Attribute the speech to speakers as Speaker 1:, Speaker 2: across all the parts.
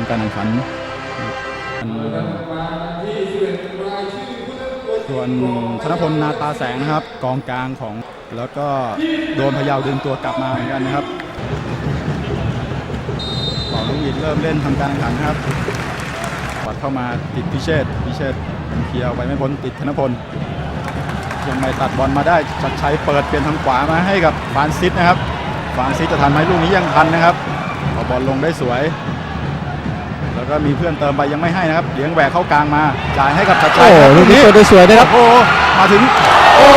Speaker 1: มาชมกมการแข่งขันส่วนธนพลนาตาแสงนะครับ กองกลางของแล้วก็โดนพยาวดึงตัวกลับมาเหมือนกันนะครับต่อลูกอิดเริ่มเล่นทำการแข่งขันครับปัดเข้ามาติดพิเชษพิเชษเคลียร์ไปไม่พ้นติดธนพลยังไม่ตัดบอลมาได้ชัดชัยเปิดเปลี่ยนทางขวามาให้กับฟานซิสนะครับฟานซิสจะทันไหมลูกนี้ยังทันนะครับเอาบอลลงได้สวย ก็มีเพื่อนเติมไปยังไม่ให้นะครับเลี้ยงแหวกเข้ากลางมาจ่ายให้กับชัดชั
Speaker 2: โอ้
Speaker 1: ย
Speaker 2: โหลูกนี้เปิดได้สวยนะครับ
Speaker 1: โอ้โหมาถึงโอ้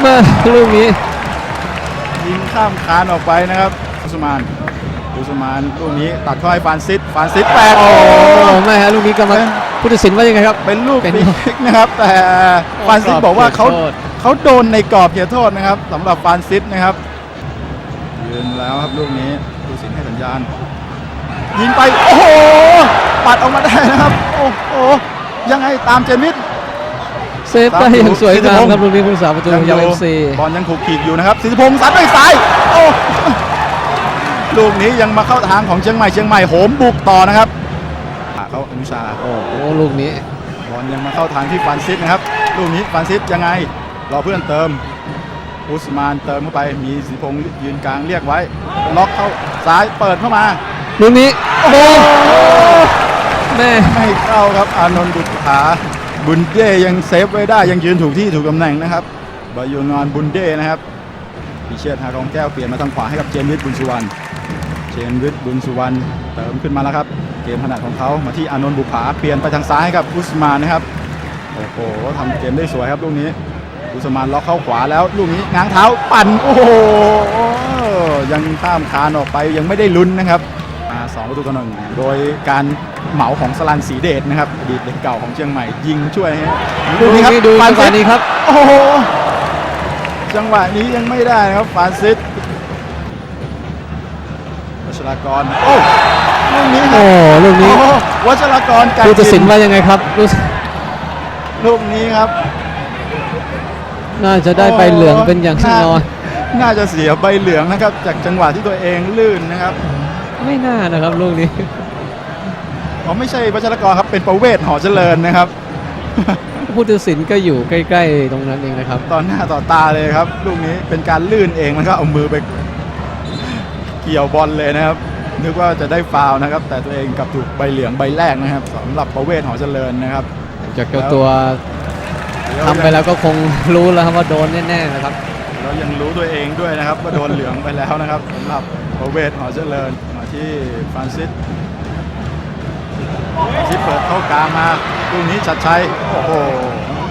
Speaker 2: แม่ลูกนี้
Speaker 1: ยิงข้ามคานออกไปนะครับอุสมานอุสมานลูกนี้ตัดเข้าให้ฟานซิสฟานซิสแปด
Speaker 2: โอ้
Speaker 1: โอ้
Speaker 2: แม่ฮะลูกนี้กรรมการผู้ตัดสินว่ายังไงครับ
Speaker 1: เป็นลูก
Speaker 2: เป็น
Speaker 1: ฟรีคิกนะครับ แต่ฟานซิสบอกว่าเขา
Speaker 2: ขอบคุณ
Speaker 1: เขาโดนในกรอบเขตโทษนะครับสำหรับฟานซิสนะครับยืนแล้วครับลูกนี้ผู้สินให้สัญญาณ ยิงไป โอ้โห ปัดออกมาได้นะครับ โอ้โห ยังไงตามเจมิด
Speaker 2: เซฟได้อย่างสวยงามครับลูกนี้ผู้สาประตูพะเยาวเอฟซี
Speaker 1: บอลยังถูกขีดอยู่นะครับสิทธิพงศ์ซัดด้วยซ้ายโอ้ลูกนี้ยังมาเข้าทางของเชียงใหม่เชียงใหม่โหมบุกต่อนะครับอะเขาอนุชา
Speaker 2: โอ้โหลูกนี้
Speaker 1: บอลยังมาเข้าทางที่ฟรานซิสนะครับลูกนี้ฟรานซิสยังไงรอเพื่อนเติมอุสมานเติมเข้าไปมีสิทธิพงศ์ยืนกลางเรียกไว้ ล็อกเข้าซ้ายเปิดเข้ามา
Speaker 2: ลูกนี้โอ้แม่
Speaker 1: ไม่เข้าครับอานนท์บุตขาบุนเด้ยังเซฟไว้ได้ยังยืนถูกที่ถูกตำแหน่งนะครับบายูนอนบุนเด้นะครับพิเชษฐ์หารองแก้วเปลี่ยนมาทางขวาให้กับเจมส์วิทย์บุญสุวรรณเจมส์วิทย์บุญสุวรรณเติมขึ้นมาแล้วครับ เกมถนัดของเขามาที่อานนท์บุภาเปลี่ยนไปทางซ้ายให้กับอุสมานนะครับโอ้โหทำเกมได้สวยครับลูกนี้อุสมานล็อกเข้าขวาแล้วลูกนี้ง้างเท้าปั่นโอ้โหยังข้ามคานออกไปยังไม่ได้ลุ้นนะครับมา สองประตูต่อหนึ่งโดยการเหมาของสลันสีเดชนะครับอดีตเด็กเก่าของเชียงใหม่ยิงช่วยให้
Speaker 2: ลูกนี้ดู
Speaker 1: ฟา
Speaker 2: จั
Speaker 1: น
Speaker 2: งห
Speaker 1: ซิส
Speaker 2: วะนี้ครับ
Speaker 1: โอ้โหจังหวะนี้ยังไม่ได้นะครับฟรานซิสวัชรากรโอ้ลูกนี้ครั
Speaker 2: โอ้
Speaker 1: บ
Speaker 2: ลูกนี้
Speaker 1: โอ้วัชรากรการ
Speaker 2: ผู้ตัดสินว่ายังไงครับลูก
Speaker 1: ลูกนี้ครับ
Speaker 2: น่าจะได้ใบเหลืองเป็นอย่างแน่นอน
Speaker 1: น่าจะเสียใบเหลืองนะครับ จากจังหวะที่ตัวเองลื่นนะครับ
Speaker 2: ไม่น่านะครับลูกนี้
Speaker 1: เขาไม่ใช่วัชรกรครับเป็นประเวศหอเจริญนะครับ
Speaker 2: ผู้ตัดสินก็อยู่ใกล้ ๆ ตรงนั้นเองนะครับ
Speaker 1: ต่อหน้าต่อตาเลยครับ ลูกนี้เป็นการลื่นเองแล้วก็เอามือไป เกี่ยวบอลเลยนะครับ นึกว่าจะได้ฟาวล์นะครับ แต่ตัวเองกลับถูกใบเหลืองใบแรกนะครับสำหรับประเวศหอเจริญนะครับ
Speaker 2: จากเจ้าตัวทำไปแล้วก็คงรู้แล้วครับว่าโดนแน่ๆนะครับ
Speaker 1: แล้วยังรู้ตัวเองด้วยนะครับว่าโดนเหลืองไปแล้วนะครับสำหรับประเวศหอเจริญมา ที่ฟรานซิสที่เปิดเข้ากลางมาลูกนี้ชัดชัยโอ้โห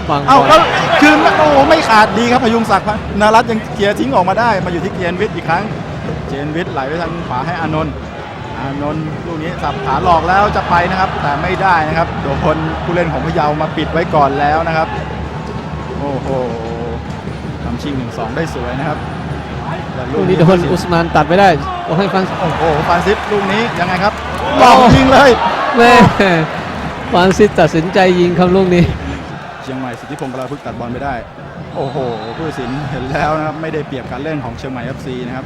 Speaker 2: ฟัง
Speaker 1: เอ้า
Speaker 2: บอล
Speaker 1: แล้วคืนมาโอ้โหไม่ขาดดีครับพยุงศักดิ์นารัตน์ยังเคลียร์ทิ้งออกมาได้ มาอยู่ที่เกียนวิทย์อีกครั้ง เจนวิทย์ไหลไปทางขวาให้อานนท์อานนท์ลูกนี้สับขาหลอกแล้วจะไปนะครับ แต่ไม่ได้นะครับโดนคนผู้เล่นของพะเยามาปิดไว้ก่อนแล้วนะครับ โอ้โหทำชิงหนึ่งสองได้สวยนะครับแต่
Speaker 2: ลูกนี้โดนอุสมานตัดไปได้ โอ้ให้ฟัง
Speaker 1: โอ้โหฟรานซิสลูกนี้ยังไงครับหลอกยิงเลย
Speaker 2: แม่ฟรานซิสตัดสินใจยิงครับลูกนี้
Speaker 1: เชียงใหม่สิทธิพงศ์กลาพึกษ์ตัดบอลไปได้ โอ้โห ผู้ตัดสินเห็นแล้วนะครับไม่ได้เปรียบการเล่นของเชียงใหม่ FC นะครับ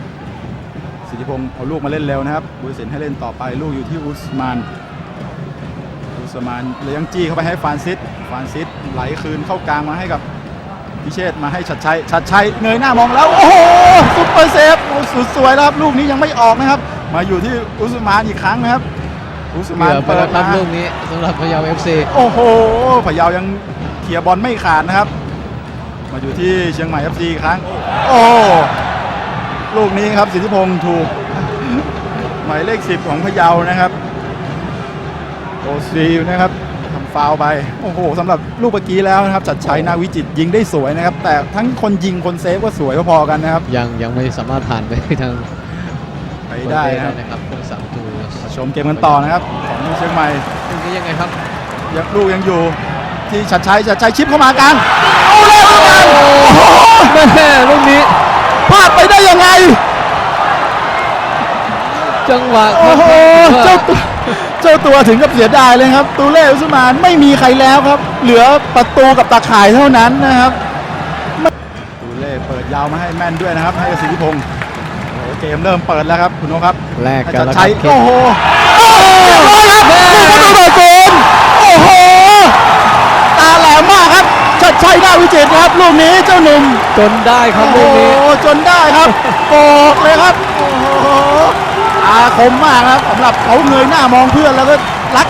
Speaker 1: สิทธิพงศ์เอาลูกมาเล่นเร็วนะครับผู้ตัดสินให้เล่นต่อไปลูกอยู่ที่อุสมานอุสมานเลี้ยงจี้เข้าไปให้ฟรานซิสฟรานซิสไหลคืนเข้ากลางมาให้กับ พิเชษฐ์มาให้ชัดชัยชัดชัยเงยหน้ามองแล้ว โอ้โหซุปเปอร์เซฟโอ้สุดสวยแล้วครับลูกนี้ยังไม่ออกนะครับ มาอยู่ที่อุสมานอีกครั้งนะครับ อุส
Speaker 2: เกื
Speaker 1: มาน
Speaker 2: อบไป
Speaker 1: เปิ
Speaker 2: แล้
Speaker 1: ด
Speaker 2: วครับ
Speaker 1: มา
Speaker 2: ลูกนี้สำหรับพะเยาเอฟซี
Speaker 1: โอ้โหพะเยายังเคลียร์บอลไม่ขาดนะครับ มาอยู่ที่เชียงใหม่ FC อีกครั้ง โอ้ลูกนี้ครับสิทธิพงศ์ถูกหมายเลข10ของพะเยานะครับโอซีนะครับทำ ฟาวล์ไป โอ้โหสำหรับลูกเมื่อกี้แล้วนะครับ จัดชัยนาวิจิตรยิงได้สวยนะครับ แต่ทั้งคนยิงคนเซฟก็สวยพอๆกันนะครับ
Speaker 2: ยังยังไม่สามารถผ่านไปทาง
Speaker 1: ไปได้นะครับ
Speaker 2: นะครับผู้สามประตู
Speaker 1: มาชมเกมกันต่อนะครับของเชียงใหม่
Speaker 2: ลูกนี้ยังไงครับ
Speaker 1: ยังลูกยังอยู่ ที่ชัดชัยชัดชัยชิปเข้ามากลางเอาเลยเอาเลย
Speaker 2: แม่ลูกนี้
Speaker 1: พลาดไปได้ยังไง
Speaker 2: จังหวะ
Speaker 1: โอ้โห
Speaker 2: ครั
Speaker 1: เจ้า
Speaker 2: บ
Speaker 1: ตัว เจ้าตัวถึงกับเสียดายเลยครับ ตูเล่อุสมานไม่มีใครแล้วครับ เหลือประตูกับตาข่ายเท่านั้นนะครับตูเล่เปิดยาวมาให้แม่นด้วยนะครับให้กับสิทธิพงศ์โอ้โหเกมเริ่มเปิดแล้วครับคุณโนครับ
Speaker 2: แลกกัน
Speaker 1: จัด
Speaker 2: แล้วค
Speaker 1: ชั
Speaker 2: รั
Speaker 1: ย
Speaker 2: บเค
Speaker 1: โอ้โหโอ้โหตาแหลมมากครับชัดชัยหน้าวิจิตรครับลูกนี้เจ้าหนุ่ม
Speaker 2: จนได้ครับ
Speaker 1: โอ้
Speaker 2: ลู
Speaker 1: โห
Speaker 2: กนี้
Speaker 1: จนได้ครับโกกเลยครับโอาคมมากครับสำหรับเขาเงยหน้ามองเพื่อนแล้วก็รัก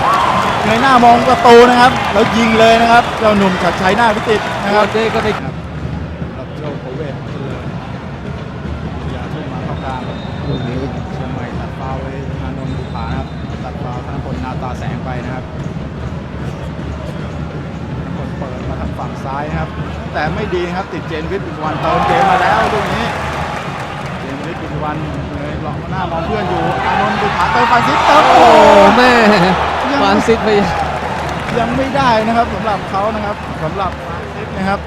Speaker 1: เงยหน้ามองประตูนะครับ แล้วยิงเลยนะครับเจ้าหนุ่มชัดชัยหน้าวิจิตนะครับ
Speaker 2: เด้ก็ได้
Speaker 1: ครับรับเจ้าโคเวทเจริญยาทุ่มมาเข้ากลาง
Speaker 2: ลูกนี้
Speaker 1: เชียงใหม่ตัดฟาวไว้อานนท์บุภานะครับตัดฟาวธนพลนาตาแสงไปนะครับธนพลเปิดมาทางฝั่งซ้ายนะครับ แต่ไม่ดีครับติดเจนวิทย์บุญวันเติมเกมมาแล้วลูกนี้ เจนวิทย์บุญวันเล หลอกหน้ามองเพื่อนอยู่ อานนท์บุภาเติมฟันซิสเติม
Speaker 2: โอ้
Speaker 1: โอ้โห
Speaker 2: แม่ฟานซิสไป
Speaker 1: ยังไม่ได้นะครับสำหรับเขานะครับสำหรับฟันซิสนะครับ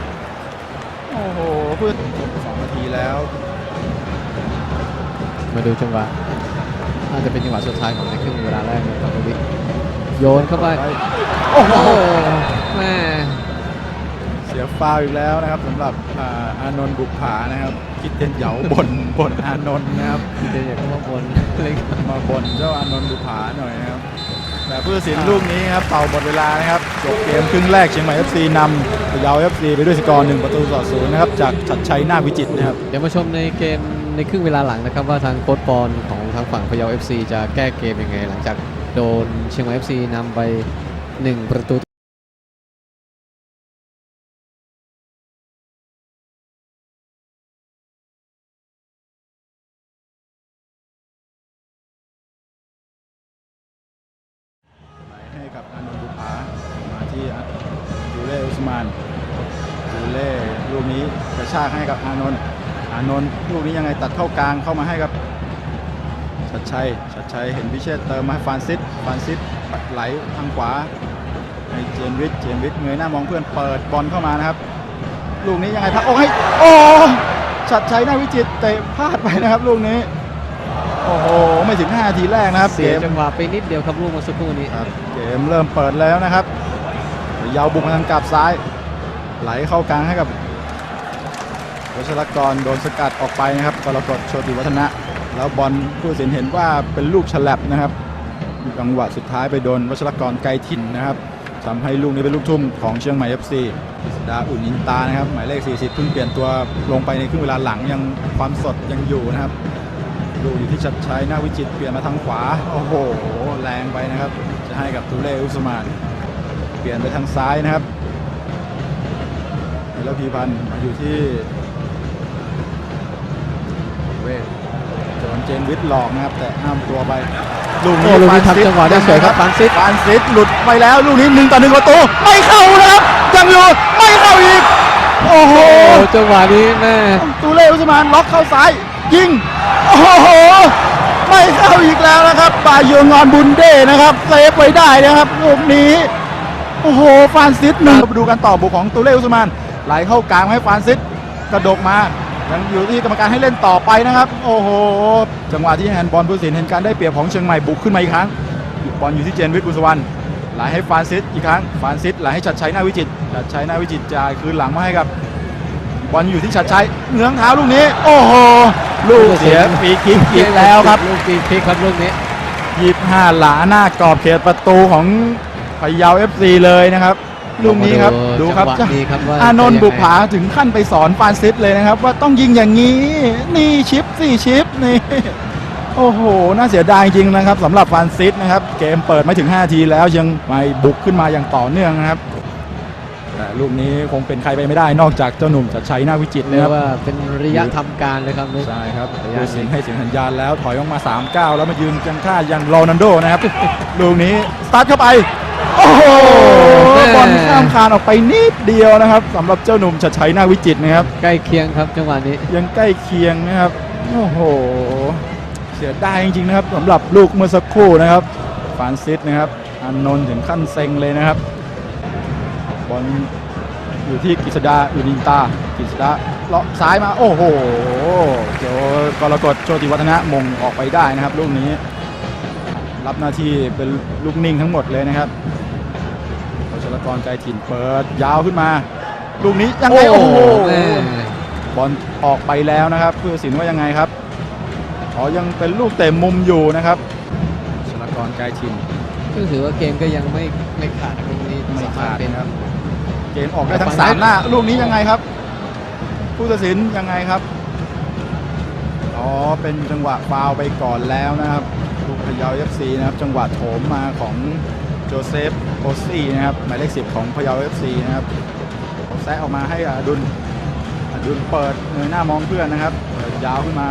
Speaker 1: โอ้โหเพื่อนจบสองนาทีแล้ว
Speaker 2: มาดูจังหวะน่าจะเป็นจังหวะสุดท้ายของในครึ่งเวลาแรกนะครับตรงนี้โยนเข้าไป
Speaker 1: โอ้โห
Speaker 2: โอ้แม่
Speaker 1: เสียฟาวอีกแล้วนะครับสำหรับอานนท์บุกผานะครับ คิดเต็นเหยาบนบนอานนท์นะครับ
Speaker 2: เดี๋ยวอยากเข้ามาบนเลยครับ
Speaker 1: มาบนเจ้าอานนท์บุกผาหน่อยนะครับแต่ผู้ตัดสินลูกนี้ครับเป่าหมดเวลานะครับจบเกมครึ่งแรกเชียงใหม่ FC นำพะเยา FC ไปด้วยสกอร์หนึ่งประตูต่อศูนย์นะครับจากชัดชัยนาวิจิตนะครับ
Speaker 2: เดี๋ยวมาชมในเกมในครึ่งเวลาหลังนะครับ ว่าทางโค้ชปอนของทางฝั่งพะเยา FC จะแก้เกมยังไง หลังจากโดนเชียงใหม่ FC นำไป 1 ประตู
Speaker 1: กับอานนท์บุภามาที่จูเล่อุสมานจูเล่ลูกนี้กระชากให้กับอานนท์อานนท์ลูกนี้ยังไงตัดเข้ากลางเข้ามาให้กับชัดชัยชัดชัยเห็นพิเชษเติมมาฟานซิสฟานซิสไหลทางขวาให้เจนวิทเจนวิทเงยหน้ามองเพื่อนเปิดบอลเข้ามานะครับ ลูกนี้ยังไงพักโอ้ให้โอ้ชัดชัยหน้าวิจิตเตะพลาดไปนะครับลูกนี้ โอ้โห ไม่ถึง 5 นาทีแรกนะครับ
Speaker 2: เสีย
Speaker 1: กม
Speaker 2: จังหวะไปนิดเดียวครับลูกเมาสักครู่นี้
Speaker 1: ครับเกมเริ่มเปิดแล้วนะครับยาวบุกมาทางกลับซ้าย ไหลเข้ากลางให้กับวัชรกรโดนสกัดออกไปนะครับกรกฎโชติวัฒนะ แล้วบอลผู้ตัดสินเห็นว่าเป็นลูกฉลับนะครับจังหวะสุดท้ายไปโดนวัชรกรไกลถิ่นนะครับทำให้ลูกนี้เป็นลูกทุ่มของเชียงใหม่ FC ดาอุ่นอินตานะครับหมายเลข 40เพิ่งเปลี่ยนตัวลงไปในครึ่งเวลาหลังยังความสดยังอยู่นะครับ ดูอยู่ที่ชัดชัยหน้าวิจิตรเปลี่ยนมาทางขวา โอ้โห แรงไปนะครับ จะให้กับตูเล่อุสมาน เปลี่ยนไปทางซ้ายนะครับแล้วพีพันธ์มาอยู่ที่เวทโจนเจนวิทย์หลอกนะครับ แต่ห้ามตัวไปลูก
Speaker 2: โอ้
Speaker 1: นี้
Speaker 2: ลูกนี้
Speaker 1: ฟรานซิส
Speaker 2: ทำจังหวะได้สวยครับฟรานซิส
Speaker 1: ฟรานซิสหลุดไปแล้วลูกนี้หนึ่งต่อหนึ่งประตูไม่เข้านะครับยังอยู่ไม่เข้าอีก โอ้โห
Speaker 2: โอ้จังหวะนี้แม่
Speaker 1: ตูเล่อุสมานล็อกเข้าซ้ายยิง โอ้โห ไม่เข้าอีกแล้วนะครับปาโยงอนบุนเด้นะครับเซฟไว้ได้นะครับลูกนี้ โอ้โหฟานซิสหนึ่งมาดูกันต่อบุกของตูเล่อุสมานไหลเข้ากลางให้ฟานซิสกระดกมายังอยู่ที่กรรมการให้เล่นต่อไปนะครับ โอ้โห จังหวะที่แฮนด์บอลผู้สินเห็นการได้เปรียบของเชียงใหม่บุกขึ้นมาอีกครั้งบอลอยู่ที่เจนวิทย์บุสวรรณไหลให้ฟานซิสอีกครั้งฟานซิสไหลให้ชัดชัยหน้าวิจิตชัดชัยหน้าวิจิตจ่ายคืนหลังมาให้กับ บอลอยู่ที่ชัดชัยเงื้องเท้าลูกนี้ โอ้โห ลูกเสียฟรีคิกอีกแล้วครับ
Speaker 2: ลูกฟรีคิกครับลูกนี้
Speaker 1: 25หลาหน้ากรอบเขตประตูของพะเยา FC เลยนะครับลูกนี้ครับดูครับ
Speaker 2: จังหวะนี้ครับว่า
Speaker 1: อานนท์
Speaker 2: จะยังไง
Speaker 1: บุกผาถึงขั้นไปสอนฟรานซิสเลยนะครับ ว่าต้องยิงอย่างนี้นี่ชิปสี่ชิปนี่โอ้โห น่าเสียดายจริงๆนะครับสำหรับฟรานซิสนะครับ เกมเปิดไม่ถึง5นาทีแล้วยังไม่บุกขึ้นมาอย่างต่อเนื่องนะครับ แต่ลูกนี้คงเป็นใครไปไม่ได้นอกจากเจ้าหนุ่มจัดชัยหน้าวิจิตร
Speaker 2: เรี
Speaker 1: นะ
Speaker 2: ย
Speaker 1: ค
Speaker 2: ก
Speaker 1: รับ
Speaker 2: ว่าเป็นระยะทำการเลยครับลูก
Speaker 1: ใช่ครับ
Speaker 2: ระยะ
Speaker 1: ผู้สิงให้เสียงสัญญาณแล้วถอยออกมา3 9แล้วมายืนจังค่าอย่างโรนัลโดนะครับ ลูกนี้สตาร์ทเข้าไป โอ้โหบอลข้ามคานออกไปนิดเดียวนะครับสำหรับเจ้าหนุ่มชัดชัยนาควิจิตรนะครับ
Speaker 2: ใกล้เคียงครับจังหวะนี้
Speaker 1: ยังใกล้เคียงนะครับ โอ้โห เสียดายจริงๆนะครับสำหรับลูกเมื่อสักครู่นะครับฟรานซิสนะครับอานนท์ถึงขั้นเซ็งเลยนะครับ บอลอยู่ที่กฤษดาอุนินตากฤษดาเลาะซ้ายมา โอ้โหเจ้ากรกฎโชติวัฒนะมงออกไปได้นะครับ ลูกนี้ รับหน้าที่เป็นลูกนิ่งทั้งหมดเลยนะครับวัชรกรไกรถิ่นเปิดยาวขึ้นมา ลูกนี้ยังไงโอ้โห
Speaker 2: แม่
Speaker 1: บอลออกไปแล้วนะครับผู้ตัดสินว่ายังไงครับอ๋อยังเป็นลูกเตะมุมอยู่นะครับชลากรไกลทิน
Speaker 2: ก็ถือว่าเกมก็ยังไม่ไม่ขาดนะตรงนี้
Speaker 1: ไม่
Speaker 2: สา
Speaker 1: ขาด
Speaker 2: มารถเป็น
Speaker 1: นะครับ เกมออกได้ทั้ง
Speaker 2: ฝั่ง
Speaker 1: สาม
Speaker 2: ไหน
Speaker 1: หน้า ลูกนี้ยังไงครับ ผู้ตัดสินยังไงครับ อ๋อ เป็นจังหวะฟาวล์ไปก่อนแล้วนะครับลูกพะเยาเอฟซีนะครับ จังหวะโถมมาของโจเซฟโอซี่นะครับ หมายเลขสิบของพะเยาเอฟซีนะครับแซะออกมาให้อดุลอดุลเปิดเงยหน้ามองเพื่อนนะครับเปิดยาวขึ้นมา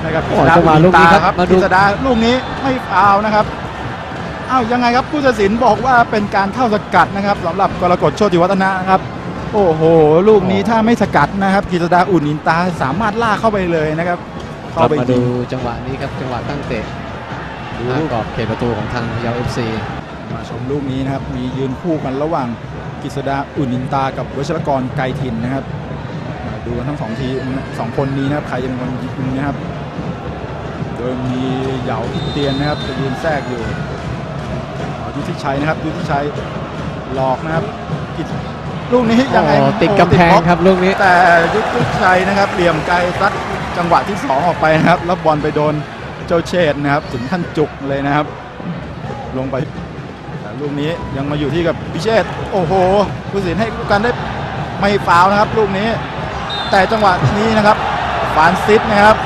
Speaker 1: ให้กับ
Speaker 2: โอ้จังหวะลูกนี้ครับ
Speaker 1: มา
Speaker 2: มา
Speaker 1: ดู
Speaker 2: ดู
Speaker 1: กฤษดาลูกนี้ไม่ฟาวล์นะครับ อ้าวยังไงครับผู้ตัดสินบอกว่าเป็นการเข้าสกัดนะครับสำหรับกรกฎโชติวัฒนะครับ โอ้โห ลูกนี้ถ้าไม่สกัดนะครับกิษดาอุ่นอินตาสามารถลากเข้าไปเลยนะครับ
Speaker 2: ค
Speaker 1: เข้า
Speaker 2: รับ
Speaker 1: ไป
Speaker 2: มา
Speaker 1: ยิ
Speaker 2: ดู
Speaker 1: ง
Speaker 2: จังหวะนี้ครับ จังหวะตั้งเตะ
Speaker 1: ดู
Speaker 2: ทางกรอบเขตประตูของทางพะเยาเอฟซี
Speaker 1: มาชมลูกนี้นะครับมียืนคู่กันระหว่างกิษดาอุ่นอินตากับวชรกรไกรทินนะครับมาดูกันทั้งสองทีมสองคนนี้นะครับใครจะเป็นคนยิงนะครับ โดยมีเหยาอิเตียนนะครับจะยืนแทรกอยู่ เอายุทธิชัยนะครับยุทธิชัยหลอกนะครับกิจลูกนี้ยังไง
Speaker 2: โอ้ติด
Speaker 1: โอ้
Speaker 2: กำแพง
Speaker 1: บล็อก
Speaker 2: ครับลูกนี้
Speaker 1: แต่ยุทธชัยนะครับเหลี่ยมไกลซัดจังหวะที่ 2 ออกไปนะครับ แล้วบอลไปโดนเจ้าเชษฐ์นะครับ ถึงขั้นจุกเลยนะครับ ลงไปแต่ลูกนี้ยังมาอยู่ที่กับพิเชษฐ์โอ้โหผู้สินให้กันได้ไม่ฟาวล์นะครับ ลูกนี้ แต่จังหวะนี้นะครับฟานซิสนะครับ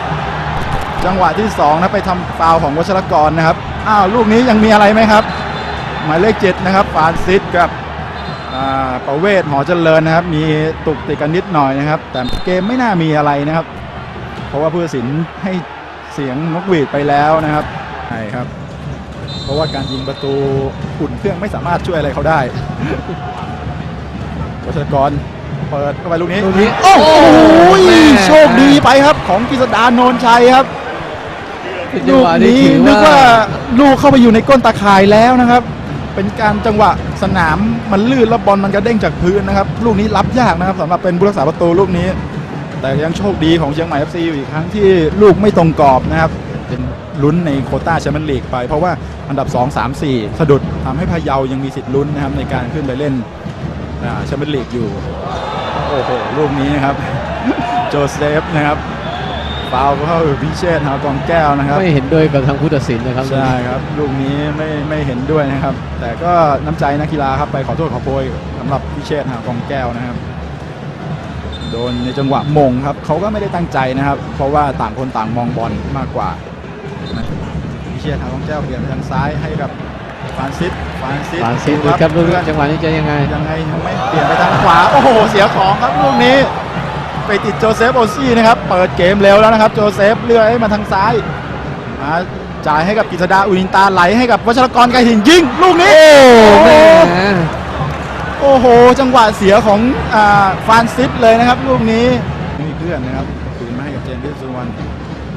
Speaker 1: จังหวะที่2นะไปทำฟาวล์ของวัชรกรนะครับอ้าวลูกนี้ยังมีอะไรไหมครับ หมายเลขเจ็ดนะครับฟานซิสกับอ่าประเวศหอเจริญนะครับ มีตุกติดกันนิดหน่อยนะครับ แต่เกมไม่น่ามีอะไรนะครับ เพราะว่าผู้ตัดสินให้เสียงนกหวีดไปแล้วนะครับใช่ครับ เพราะว่าการยิงประตูอุ่นเครื่องไม่สามารถช่วยอะไรเขาได้วัชรกรเปิดเข้าไปลูกนี้
Speaker 2: ลูกนี้
Speaker 1: โอ้โห
Speaker 2: แม่
Speaker 1: โชคดีไปครับ ของกฤษดาโนนชัยครับ
Speaker 2: เป็นจั
Speaker 1: ลู
Speaker 2: งห
Speaker 1: ก
Speaker 2: วะที่
Speaker 1: นี้
Speaker 2: ถือ
Speaker 1: นึกว่า
Speaker 2: ว่า
Speaker 1: ลูกเข้าไปอยู่ในก้นตาข่ายแล้วนะครับ เป็นการจังหวะสนามมันลื่นแล้วบอลมันกระเด้งจากพื้นนะครับ ลูกนี้รับยากนะครับสำหรับเป็นผู้รักษาประตูลูกนี้ แต่ยังโชคดีของเชียงใหม่ FC อยู่อีกครั้งที่ลูกไม่ตรงกรอบนะครับเป็นลุ้นในโคต้าแชมเปี้ยนลีกไป เพราะว่าอันดับ 2 3 4 สะดุดทำให้พะเยายังมีสิทธิ์ลุ้นนะครับในการขึ้นไปเล่นแชมเปี้ยนลีกอยู่ โอ้โหลูกนี้นะครับโจเซฟนะครับ ฟาวล์เข้าพิเชษหากองแก้วนะครับ
Speaker 2: ไม่เห็นด้วยกับทางผู้ตัดสินนะครับ
Speaker 1: ใช่ครับลูกนี้ไม่ไม่เห็นด้วยนะครับ แต่ก็น้ำใจนักกีฬาครับไปขอโทษขอโพยสำหรับพิเชษหากองแก้วนะครับ โดนในจังหวะมงครับเขาก็ไม่ได้ตั้งใจนะครับ เพราะว่าต่างคนต่างมองบอลมากกว่าพิเชษหากองแก้วเปลี่ยนไปทางซ้ายให้กับฟรานซิสฟรานซิส
Speaker 2: ฟานซิสครับลูกนี้จังหวะนี้จะยังไง
Speaker 1: ยังไงยังไม่เปลี่ยนไปทางขวาโอ้โหเสียของครับลูกนี้ ไปติดโจเซฟโอซี่นะครับ เปิดเกมเร็วแล้วนะครับ โจเซฟเลื่อยให้มาทางซ้ายมาจ่ายให้กับกิษดาอุนินตาไหลให้กับวัชรกรไกรหินยิงลูกนี้
Speaker 2: โอ้แม่
Speaker 1: โอ้โห จังหวะเสียของอ่าฟรานซิสเลยนะครับ ลูกนี้ไม่มีเพื่อนนะครับคืนมาให้กับเจนวิทย์สุวรรณ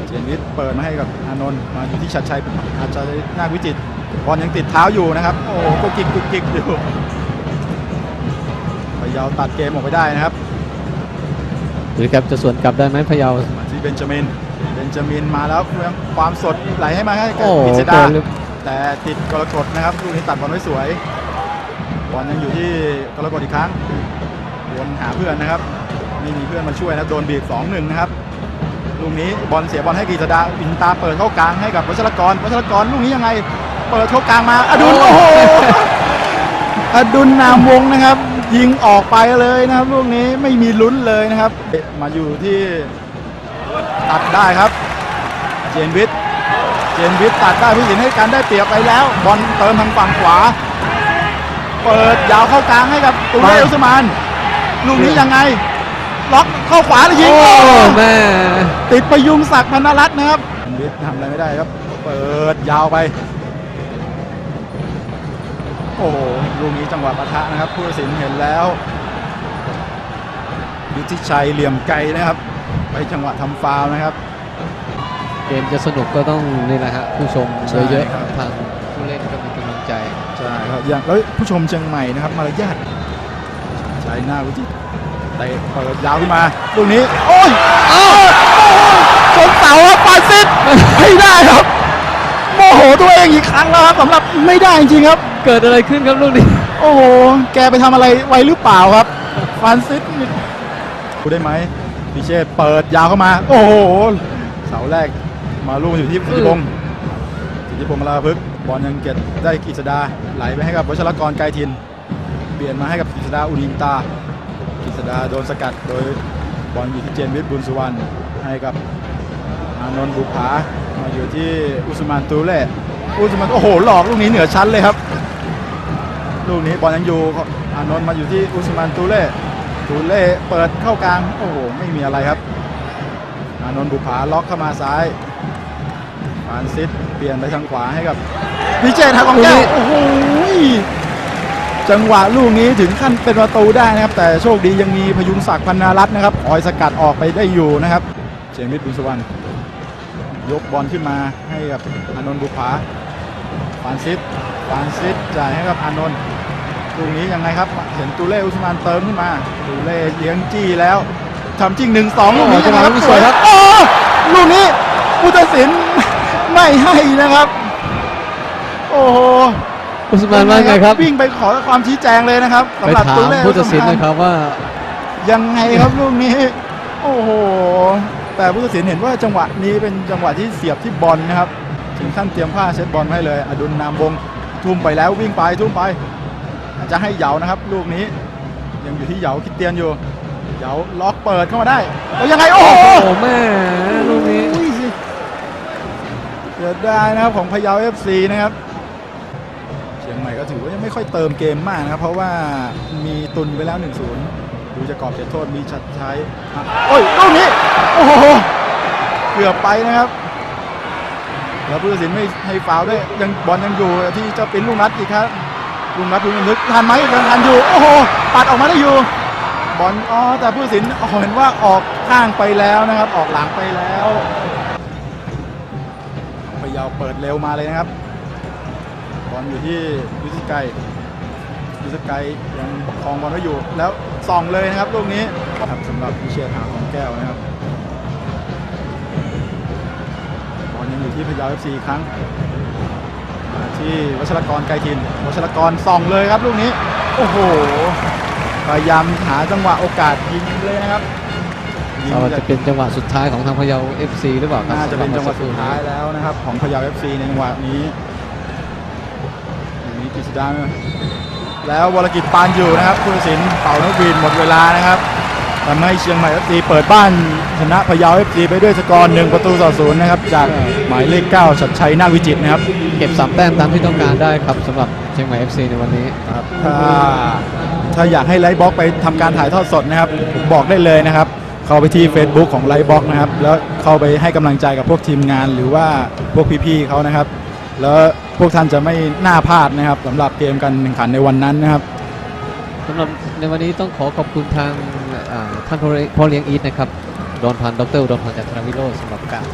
Speaker 1: เจนวิทย์เปิดมาให้กับอานนท์มาอยู่ที่ชัดชัยอาจจะนาควิจิตรบอลยังติดเท้าอยู่นะครับ โอ้โหกุกกิกกุกกิกอยู่พยาวตัดเกมออกไปได้นะครับ
Speaker 2: หรือครับจะสวนกลับได้ไหมพะเยา
Speaker 1: มาที่เบนจามิน เบนจามินมาแล้วความสดไหลให้มาให้กับ
Speaker 2: โอ้
Speaker 1: กิษ
Speaker 2: เปิ
Speaker 1: ดา
Speaker 2: ดลึก
Speaker 1: แต่ติดกรกฎนะครับลูกนี้ตัดบอลไว้สวยบอลยังอยู่ที่กรกฎอีกครั้งวนหาเพื่อนนะครับไม่มีเพื่อนมาช่วยนะโดนบีบ2 1นะครับลูกนี้บอลเสียบอลให้กฤษดาอินตาเปิดเข้ากลางให้กับวัชรกรวัชรกรลูกนี้ยังไง เปิดเข้ากลางมาอดุลโอ้โหอดุลนามวงนะครับ ยิงออกไปเลยนะครับลูกนี้ไม่มีลุ้นเลยนะครับ มาอยู่ที่ตัดได้ครับ เจนวิทย์เจนวิทย์ตัดได้ผู้สินให้การได้เปรียบไปแล้วบอลเติมทางฝั่งขวา เปิดยาวเข้ากลางให้กับตูเรอุสมานลูกนี้ยังไง ล็อกเข้าขวาแล้วยิง
Speaker 2: โอ้แม่
Speaker 1: ติดประยุงศักดิ์พนรัตน์นะครับเจนวิทย์ทำอะไรไม่ได้ครับ เปิดยาวไปโอ้โหลูกนี้จังหวะปะทะนะครับ ผู้ตัดสินเห็นแล้วยุทธิชัยเหลี่ยมไกลนะครับ ไปจังหวะทำฟาวล์นะครับ
Speaker 2: เกมจะสนุกก็ต้องนี่แหละฮะผู้ชม
Speaker 1: ใช่
Speaker 2: เยอะ
Speaker 1: ครับ
Speaker 2: ๆทางผู้เล่นก็มีกำลังใจ
Speaker 1: ใช่ครับอย่างแล้วผู้ชมเชียงใหม่นะครับ มารยาทใช้หน้าวิจิตรเตะเปิดยาวขึ้นมาลูกนี้โอ้ยอ้าวชนเสาครับปาซิดไม่ได้ครับโมโหตัวเองอีกครั้งแล้วครับสำหรับไม่ได้จริงๆครับ
Speaker 2: เกิดอะไรขึ้นครับลูกนี้
Speaker 1: โอ้โห แกไปทำอะไรไว้หรือเปล่าครับฟรานซิสดูได้ไหมพิเชษเปิดยาวเข้ามา โอ้โห เสาแรกมาลูกอยู่ที่สิทธิพงศ์สิทธิพงศ์ลาพึกษ์บอลยังเก็บได้กฤษดาไหลไปให้กับวชรกรไกรทิน เปลี่ยนมาให้กับกฤษดาอุนินตากฤษดาโดนสกัดโดยบอลอยู่ที่เจนวิทย์บุญสุวรรณให้กับอานนท์บุภามาอยู่ที่อุสมานตูเล่อุสมานโอ้โหหลอกลูกนี้เหนือชั้นเลยครับ ลูกนี้บอลยังอยู่อานนท์มาอยู่ที่อุสมานตูเล่ตูเล่เปิดเข้ากลางโอ้โหไม่มีอะไรครับ อานนท์บุภาล็อกเข้ามาซ้ายฟานซิดเปลี่ยนไปทางขวาให้กับพิเจทางของแก้วโอ้โหจังหวะลูกนี้ถึงขั้นเป็นประตูได้นะครับ แต่โชคดียังมีพยุงศักดิ์พันนารัตน์นะครับคอยสกัดออกไปได้อยู่นะครับเจมิตรบุญสุวรรณยกบอลขึ้นมาให้กับอานนท์บุภา ฟานซิดฟานซิดจ่ายให้กับอานนท์ลูกนี้ยังไงครับ เห็นตูเล่อุสมานเติมขึ้นมาตูเล่เลี้ยงจี้แล้วทำจริงหนึ่งสองลูกนี้
Speaker 2: จังหวะ
Speaker 1: นะครับ
Speaker 2: ลูกสวยครับ
Speaker 1: โอ้ลูกนี้ผู้ตัดสินไม่ให้นะครับ โอ้โห
Speaker 2: อุสมานว่าไงครับ
Speaker 1: วิ่งไปขอความชี้แจงเลยนะครับ
Speaker 2: ไป
Speaker 1: สำหรับ
Speaker 2: ถา
Speaker 1: ตู
Speaker 2: ม
Speaker 1: เล่
Speaker 2: ผู้ตัดสินนะครับว่า
Speaker 1: ยังไงครับลูกนี้ โอ้โหแต่ผู้ตัดสินเห็นว่าจังหวะนี้เป็นจังหวะที่เสียบที่บอลนะครับ ถึงขั้นเตรียมผ้าเช็ดบอลให้เลยอดุลนามวงศ์ทุ่มไปแล้ววิ่งไปทุ่มไป จะให้เหยานะครับ ลูกนี้ยังอยู่ที่เหยาคิดเตียนอยู่เหยาล็อกเปิดเข้ามาได้แล้วยังไงโอ้
Speaker 2: โอ้
Speaker 1: โห
Speaker 2: โหแม่ลูกนี้
Speaker 1: อุ้ยสิเสียดายนะครับของพะเยา FC นะครับเชียงใหม่ก็ถือว่ายังไม่ค่อยเติมเกมมากนะครับ เพราะว่ามีตุนไปแล้ว 1-0 ดูจะกรอบเขตโทษมีชัดใช้อะโอ้ยลูกนี้โอ้โหเกือบไปนะครับ แล้วผู้ตัดสินไม่ให้ฟาวล์ด้วยยังบอลยังอยู่ที่เจ้าปิ้นลูกนัดอีกครับลูกนัดลูกนึกทันไหมยังทันอยู่ โอ้โหปัดออกมาได้อยู่ บอลอ๋อแต่ผู้ตัดสินเห็นว่าออกข้างไปแล้วนะครับ ออกหลังไปแล้วพยาเปิดเร็วมาเลยนะครับบอลอยู่ที่ยุทธไกรยุทธไกรยังประคองบอลไว้อยู่ แล้วส่องเลยนะครับลูกนี้ครับสำหรับพิเชียรหาของแก้วนะครับ ที่พะเยาเอฟซีครั้งมาที่วัชรกรไกรทิน วัชรกรส่องเลยครับลูกนี้ โอ้โห พยายามหาจังหวะโอกาสยิงเลยนะครับยิง
Speaker 2: เรา
Speaker 1: จา
Speaker 2: จะ
Speaker 1: ก
Speaker 2: เป็นจังหวะสุดท้ายของทางพะเยา FC หรือเปล่าครับ
Speaker 1: น่าจะเป็นจังหวะ
Speaker 2: สำรับ
Speaker 1: สุดท้ายแล้วนะครับ ของพะเยาเอฟซีในจังหวะนี้อย่างนี้กฤษดาแล้ววรกิจปานอยู่นะครับผู้ตัดสินเป่านกหวีดหมดเวลานะครับ ทำให้เชียงใหม่เอฟซีเปิดบ้านชนะพะเยาเอฟซีไปด้วยสกอร์หนึ่งประตูต่อศูนย์นะครับ จากหมายเลข9ชัดชัยนาควิจิตรนะครับ
Speaker 2: เก็บสามแต้มตามที่ต้องการได้ครับสำหรับเชียงใหม่ FC ในวันนี้
Speaker 1: ครับถ้าถ้าอยากให้ไลฟ์บล็อกไปทำการถ่ายทอดสดนะครับผมบอกได้เลยนะครับ เข้าไปที่ Facebook ของไลฟ์บล็อกนะครับ แล้วเข้าไปให้กำลังใจกับพวกทีมงานหรือว่าพวกพี่ๆเขานะครับ แล้วพวกท่านจะไม่น่าพลาดนะครับสำหรับเกมการแข่งขันในวันนั้นนะครับ
Speaker 2: สำหรับในวันนี้ต้องขอขอบคุณทางอ่า ท่านพ่อเลี้ยงพ่อเลี้ยงอีทนะครับดอนพันธ์ดรอุดอนพันธ์จากธนวิโรจน์สำหรับการ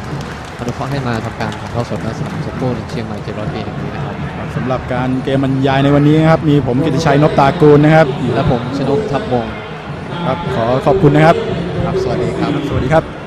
Speaker 2: อนุเคราะห์ให้มาทำการถ่ายทอดสดและสนามสโก้ในเชียงใหม่700ปีแห่งนี้นะครับ
Speaker 1: สำหรับการเกมบรรยายในวันนี้นะครับมีผมกิติชัยนพตากูลนะครับ
Speaker 2: และผมชนกทัพวงศ์
Speaker 1: ครับขอขอบคุณนะครับ
Speaker 2: ครับสวัสดีครับ
Speaker 1: สวัสดีครับ